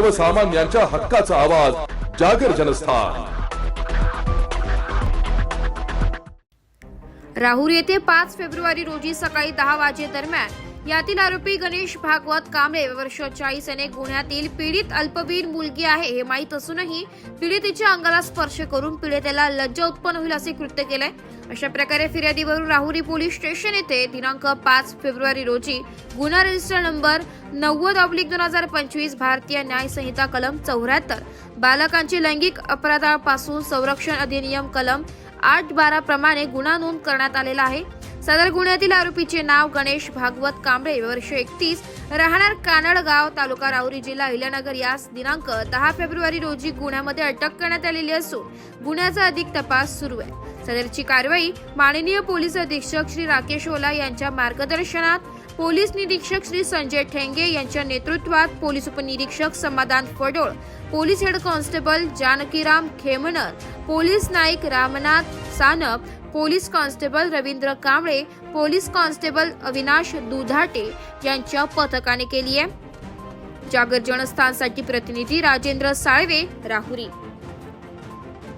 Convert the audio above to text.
सर्वसामान्यांच्या हक्काचा आवाज जागर जनस्थान. राहुरी येथे पाच फेब्रुवारी रोजी सकाळी दहा वाजे दरम्यान यातील आरोपी गणेश भागवत कांबळे वर्ष चाळीस अनेक गुन्ह्यातील पीडित अल्पवीर मुलगी आहे हे माहीत असूनही पीडितेच्या अंगाला स्पर्श करून पीडितेला लज्जा उत्पन्न होईल असे कृत्य केलंय. अशा प्रकारे फिर्यादीवरून राहुरी पोलीस स्टेशन येथे दिनांक पाच फेब्रुवारी रोजी गुन्हा रजिस्टर नंबर नव्वद ऑब्लिक दोन हजार पंचवीस भारतीय न्याय संहिता कलम चौऱ्याहत्तर बालकांची लैंगिक अपराधापासून संरक्षण अधिनियम कलम आठ बारा प्रमाणे गुन्हा नोंद करण्यात आलेला आहे. सदर गुन्ह्यातील आरोपीचे नाव गणेश भागवत कांबळे वर्ष एकतीस राहणार कानडगाव तालुका राहुरी जिल्हा अहिल्यानगर. यास दिनांक दहा फेब्रुवारी रोजी गुन्ह्यामध्ये अटक करण्यात आलेली असून गुन्ह्याचा अधिक तपास सुरू आहे. सदरची कारवाई माननीय पोलीस अधीक्षक श्री राकेश ओला यांच्या मार्गदर्शनात पोलीस निरीक्षक श्री संजय ठेंगे यांच्या नेतृत्वात पोलीस उपनिरीक्षक Samadhan Phadol police head constable Jankiram Khemnar police naik Ramnath Sanap police constable Ravindra Kamble police constable Avinash Dudhate यांच्या पथकाने केली आहे. जागर जनस्थानसाठी प्रतिनिधी राजेंद्र साळवे राहुरी.